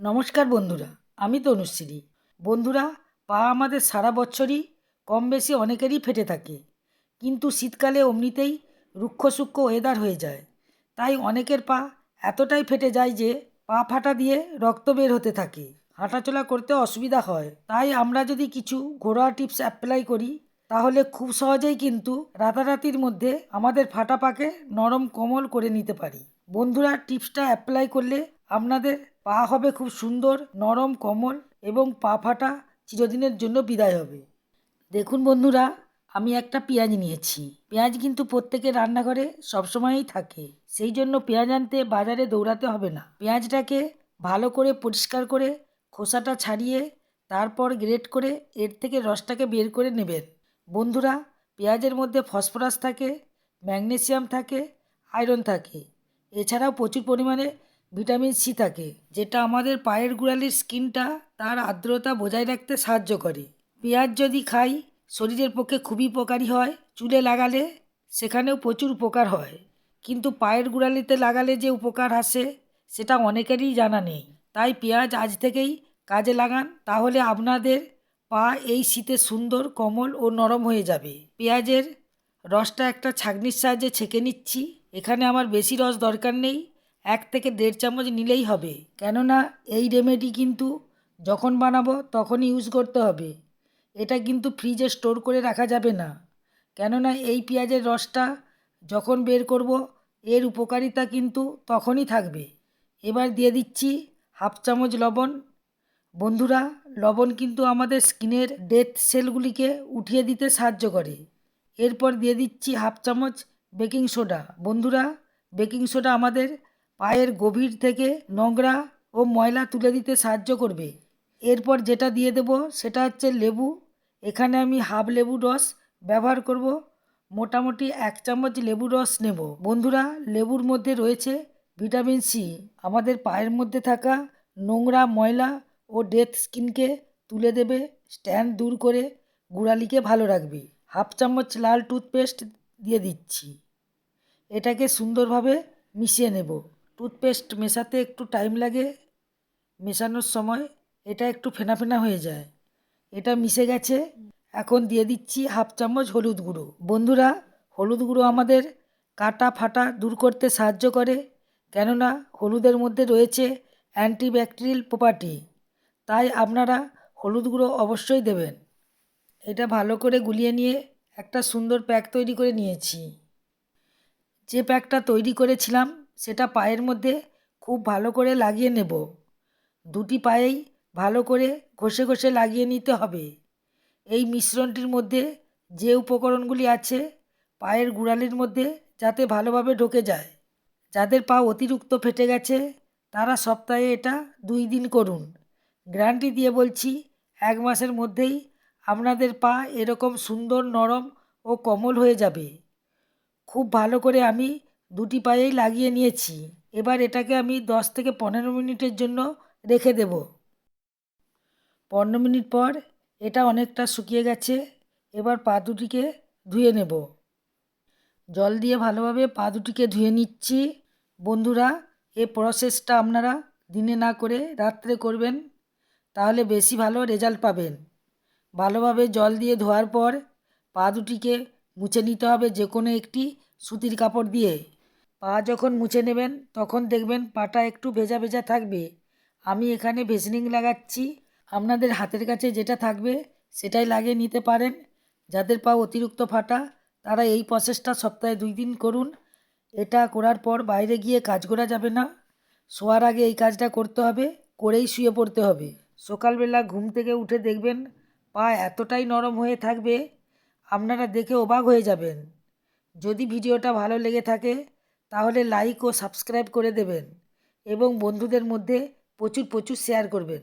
নমস্কার বন্ধুরা, আমি তনুশ্রী। বন্ধুরা, পা আমাদের সারা বছরই কম বেশি অনেকেরই ফেটে থাকে, কিন্তু শীতকালে অমনিতেই রুক্ষ সূক্ষ্ম ওয়েদার হয়ে যায়। তাই অনেকের পা এতটাই ফেটে যায় যে পা ফাটা দিয়ে রক্ত বের হতে থাকে। হাঁটাচলা করতে অসুবিধা হয়। তাই আমরা যদি কিছু ঘরোয়া টিপস অ্যাপ্লাই করি, তাহলে খুব সহজেই কিন্তু রাতারাতির মধ্যে আমাদের ফাটা পাকে নরম কোমল করে নিতে পারি। বন্ধুরা, টিপসটা অ্যাপ্লাই করলে আপনাদের পা হবে খুব সুন্দর, নরম, কোমল এবং পা ফাটা চিরদিনের জন্য বিদায় হবে। দেখুন বন্ধুরা, আমি একটা পেঁয়াজ নিয়েছি। পেঁয়াজ কিন্তু প্রত্যেকের রান্নাঘরে সবসময়ই থাকে। সেই জন্য পেঁয়াজ আনতে বাজারে দৌড়াতে হবে না। পেঁয়াজটাকে ভালো করে পরিষ্কার করে খোসাটা ছাড়িয়ে তারপর গ্রেট করে এর থেকে রসটাকে বের করে নেবেন। বন্ধুরা, পেঁয়াজের মধ্যে ফসফরাস থাকে, ম্যাগনেসিয়াম থাকে, আয়রন থাকে। এছাড়াও প্রচুর পরিমাণে ভিটামিন সি থাকে, যেটা আমাদের পায়ের গোড়ালির স্কিনটা তার আর্দ্রতা বজায় রাখতে সাহায্য করে। পেঁয়াজ যদি খাই, শরীরের পক্ষে খুবই উপকারী হয়। চুলে লাগালে সেখানেও প্রচুর উপকার হয়। কিন্তু পায়ের গোড়ালিতে লাগালে যে উপকার আসে, সেটা অনেকেরই জানা নেই। তাই পেঁয়াজ আজ থেকেই কাজে লাগান, তাহলে আপনাদের পা এই শীতে সুন্দর, কোমল ও নরম হয়ে যাবে। পেঁয়াজের রসটা একটা ছাঁকনির সাহায্যে ছেঁকে নিচ্ছি। এখানে আমার বেশি রস দরকার নেই। এক থেকে দেড় চামচ নিলেই হবে। কেননা এই রেমেডি কিন্তু যখন বানাবো তখনই ইউজ করতে হবে। এটা কিন্তু ফ্রিজে স্টোর করে রাখা যাবে না। কেননা এই পেঁয়াজের রসটা যখন বের করব, এর উপকারিতা কিন্তু তখনই থাকবে। এবার দিয়ে দিচ্ছি হাফ চামচ লবণ। বন্ধুরা, লবণ কিন্তু আমাদের স্কিনের ডেথ সেলগুলিকে উঠিয়ে দিতে সাহায্য করে। এরপর দিয়ে দিচ্ছি হাফ চামচ বেকিং সোডা বন্ধুরা বেকিং সোডা আমাদের পায়ের গভীর থেকে নোংরা ও ময়লা তুলে দিতে সাহায্য করবে। এরপর যেটা দিয়ে দেব সেটা হচ্ছে লেবু। এখানে আমি হাফ লেবু রস ব্যবহার করব। মোটামুটি এক চামচ লেবু রস নেব। বন্ধুরা, লেবুর মধ্যে রয়েছে ভিটামিন সি। আমাদের পায়ের মধ্যে থাকা নোংরা ময়লা ও ডেথ স্কিনকে তুলে দেবে, স্ট্যান্ড দূর করে গোড়ালিকে ভালো রাখবে। হাফ চামচ লাল টুথপেস্ট দিয়ে দিচ্ছি। এটাকে সুন্দরভাবে মিশিয়ে নেব। টুথপেস্ট মেশাতে একটু টাইম লাগে, মেশানোর সময় এটা একটু ফেনা ফেনা হয়ে যায়। এটা মিশে গেছে, এখন দিয়ে দিচ্ছি হাফ চামচ হলুদ গুঁড়ো। বন্ধুরা, হলুদ গুঁড়ো আমাদের কাটা ফাটা দূর করতে সাহায্য করে, কেননা হলুদের মধ্যে রয়েছে অ্যান্টিব্যাকটেরিয়াল প্রপার্টি তাই আপনারা হলুদ গুঁড়ো অবশ্যই দেবেন। এটা ভালো করে গুলিয়ে নিয়ে একটা সুন্দর প্যাক তৈরি করে নিয়েছি। যে প্যাকটা তৈরি করেছিলাম সেটা পায়ের মধ্যে খুব ভালো করে লাগিয়ে নেব। দুটি পায়েই ভালো করে ঘষে ঘষে লাগিয়ে নিতে হবে। এই মিশ্রণটির মধ্যে যে উপকরণগুলি আছে পায়ের গোড়ালির মধ্যে যাতে ভালোভাবে ঢোকে যায়, যাদের পা অতিরিক্ত ফেটে গেছে, তারা সপ্তাহে এটা দুই দিন করুন। গ্যারান্টি দিয়ে বলছি, এক মাসের মধ্যেই আপনাদের পা এরকম সুন্দর নরম ও কোমল হয়ে যাবে। খুব ভালো করে আমি দুটি পায়েই লাগিয়ে নিয়েছি। এবার এটাকে আমি দশ থেকে পনেরো মিনিটের জন্য রেখে দেব। পনেরো মিনিট পর এটা অনেকটা শুকিয়ে গেছে। এবার পা দুটিকে ধুয়ে নেব। জল দিয়ে ভালোভাবে পা দুটিকে ধুয়ে নিচ্ছি। বন্ধুরা এই প্রসেসটা আপনারা দিনে না করে রাত্রে করবেন, তাহলে বেশি ভালো রেজাল্ট পাবেন। ভালোভাবে জল দিয়ে ধোয়ার পর পা দুটিকে মুছে নিতে হবে যে কোনো একটি সুতির কাপড় দিয়ে। পা যখন মুছে নেবেন, তখন দেখবেন পাটা একটু ভেজা ভেজা থাকবে। আমি এখানে ভেসলিন লাগাচ্ছি। আপনাদের হাতের কাছে যেটা থাকবে, সেটাই লাগিয়ে নিতে পারেন। যাদের পা অতিরিক্ত ফাটা, তারা এই প্রসেসটা সপ্তাহে দুই দিন করুন। এটা করার পর বাইরে গিয়ে কাজ করা যাবে না। শোয়ার আগে এই কাজটা করতে হবে, করেই শুয়ে পড়তে হবে। সকালবেলা ঘুম থেকে উঠে দেখবেন পা এতটাই নরম হয়ে থাকবে, আপনারা দেখে অবাক হয়ে যাবেন। যদি ভিডিওটা ভালো লেগে থাকে তাহলে লাইক ও সাবস্ক্রাইব করে দেবেন এবং বন্ধুদের মধ্যে প্রচুর প্রচুর শেয়ার করবেন।